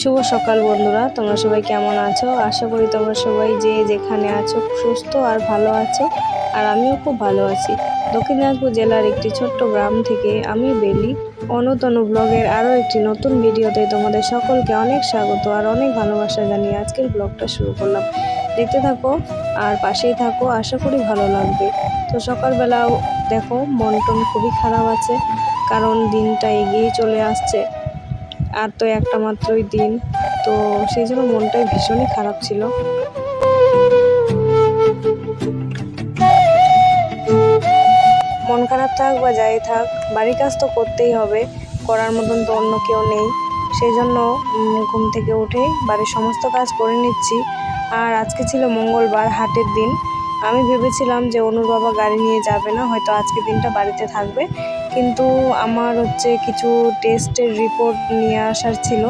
শুভ সকাল বন্ধুরা, তোমরা সবাই কেমন আছো? আশা করি তোমরা সবাই যে যেখানে আছো সুস্থ আর ভালো আছো, আর আমিও খুব ভালো আছি। দক্ষিণ দিনাজপুর জেলার একটি ছোট্ট গ্রাম থেকে আমি বেলি। অনুতনু ব্লগের আরও একটি নতুন ভিডিওতে তোমাদের সকলকে অনেক স্বাগত আর অনেক ভালোবাসা জানিয়ে আজকের ব্লগটা শুরু করলাম। দেখতে থাকো আর পাশেই থাকো, আশা করি ভালো লাগবে। তো সকালবেলাও দেখো মন টন খুবই খারাপ আছে, কারণ দিনটা এগিয়ে চলে আসছে। আর তো একটা মাত্রই দিন। তো সেই জন্য মনটাই ভীষণই খারাপ ছিল। মন খারাপ থাক বা যাই থাক, বাড়ির কাজ তো করতেই হবে। করার মতন তো অন্য কেউ নেই। সেই জন্য ঘুম থেকে উঠেই বাড়ির সমস্ত কাজ করে নিচ্ছি। আর আজকে ছিল মঙ্গলবার, হাটের দিন। আমি ভেবেছিলাম যে অনুর বাবা গাড়ি নিয়ে যাবে না, হয়তো আজকে দিনটা বাড়িতে থাকবে। কিন্তু আমার হচ্ছে কিছু টেস্টের রিপোর্ট নিয়ে আসার ছিল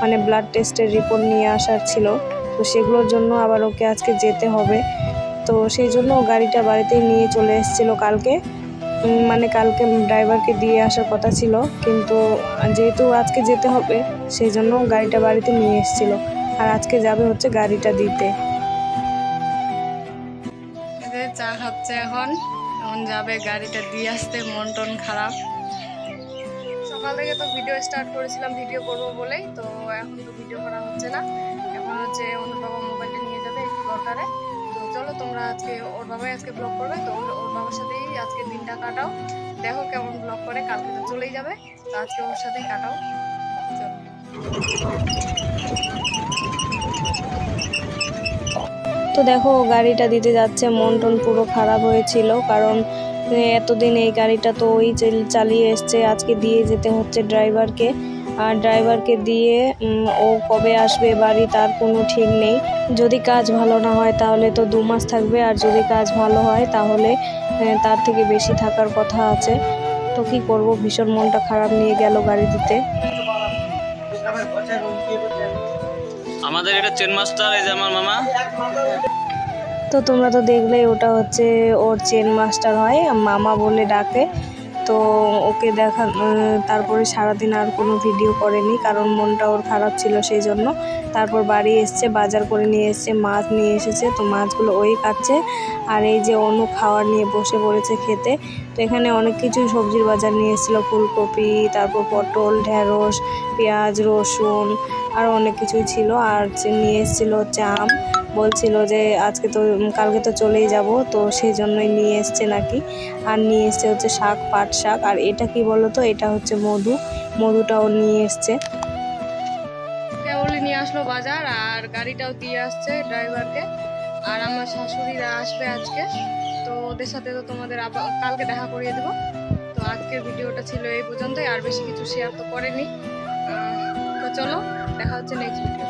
মানে ব্লাড টেস্টের রিপোর্ট নিয়ে আসার ছিল। তো সেগুলোর জন্য আবার ওকে আজকে যেতে হবে। তো সেই জন্য গাড়িটা বাড়িতেই নিয়ে চলে এসেছিল কালকে। মানে কালকে ড্রাইভারকে দিয়ে আসার কথা ছিল। কিন্তু যেহেতু আজকে যেতে হবে, সেই জন্য গাড়িটা বাড়িতে নিয়ে এসেছিল। আর আজকে যাবে হচ্ছে গাড়িটা দিতে। খাচ্ছে এখন। এখন যাবে গাড়িটা দিয়ে আসতে, মন টন খারাপ। সকাল থেকে তো ভিডিও স্টার্ট করেছিলাম ভিডিও করব বলেই। তো এখন তো ভিডিও করা হচ্ছে না। এখন হচ্ছে ওর বাবা মোবাইলটা নিয়ে যাবে একটু দরকারে। তো চলো তোমরা আজকে, ওর বাবাই আজকে ব্লগ করবে। তো ওর ওর বাবার সাথেই আজকে দিনটা কাটাও। দেখো কেমন ব্লগ করে কালকে তো চলেই যাবে। তো আজকে ওর সাথেই কাটাও। চলো। তো দেখো গাড়িটা দিতে যাচ্ছে মন টন পুরো খারাপ হয়েছিল কারণ এতদিন এই গাড়িটা তো ওই চালিয়ে এসছে আজকে দিয়ে যেতে হচ্ছে ড্রাইভারকে আর ড্রাইভারকে দিয়ে ও কবে আসবে বাড়ি তার কোনো ঠিক নেই যদি কাজ ভালো না হয় তাহলে তো দু মাস থাকবে আর যদি কাজ ভালো হয় তাহলে তার থেকে বেশি থাকার কথা আছে তো কি করব ভীষণ মনটা খারাপ নিয়ে গেল গাড়ি দিতে আমাদের এটা চেন মাস্টার এই যে আমার মামা। তো তোমরা তো দেখলে ওটা হচ্ছে ওর চেন মাস্টার হয়, মামা বলে ডাকে। তো ওকে দেখা তারপরে সারাদিন আর কোনো ভিডিও করেনি, কারণ মনটা ওর খারাপ ছিল সেই জন্য তারপর বাড়ি এসছে, বাজার করে নিয়ে এসছে, মাছ নিয়ে এসেছে, তো মাছগুলো ওই কাটছে আর এই যে অনু খাওয়ার নিয়ে বসে পড়েছে খেতে, তো এখানে অনেক কিছুই সবজির বাজার নিয়ে এসেছিল, ফুলকপি, তারপর পটল ঢ্যাঁড়স পেঁয়াজ, রসুন, আর অনেক কিছুই ছিল। আর নিয়ে এসেছিল আম। বলছিল যে আজকে তো কালকে তো চলেই যাব, তো সেই জন্যই নিয়ে এসছে নাকি। আর নিয়ে এসছে হচ্ছে শাক, পাট শাক। আর এটা কি বলো তো এটা হচ্ছে মধু। মধুটাও নিয়ে এসছে। নিয়ে আসলো বাজার, আর গাড়িটাও দিয়ে আসছে ড্রাইভারকে। আর আমার শাশুড়িরা আসবে আজকে। তো ওদের সাথে তো তোমাদের আবার কালকে দেখা করিয়ে দেবো। তো আজকের ভিডিওটা ছিল এই পর্যন্তই। আর বেশি কিছু শেয়ার তো করেনি। তো চলো, দেখা হচ্ছে নেক্সট ভিডিও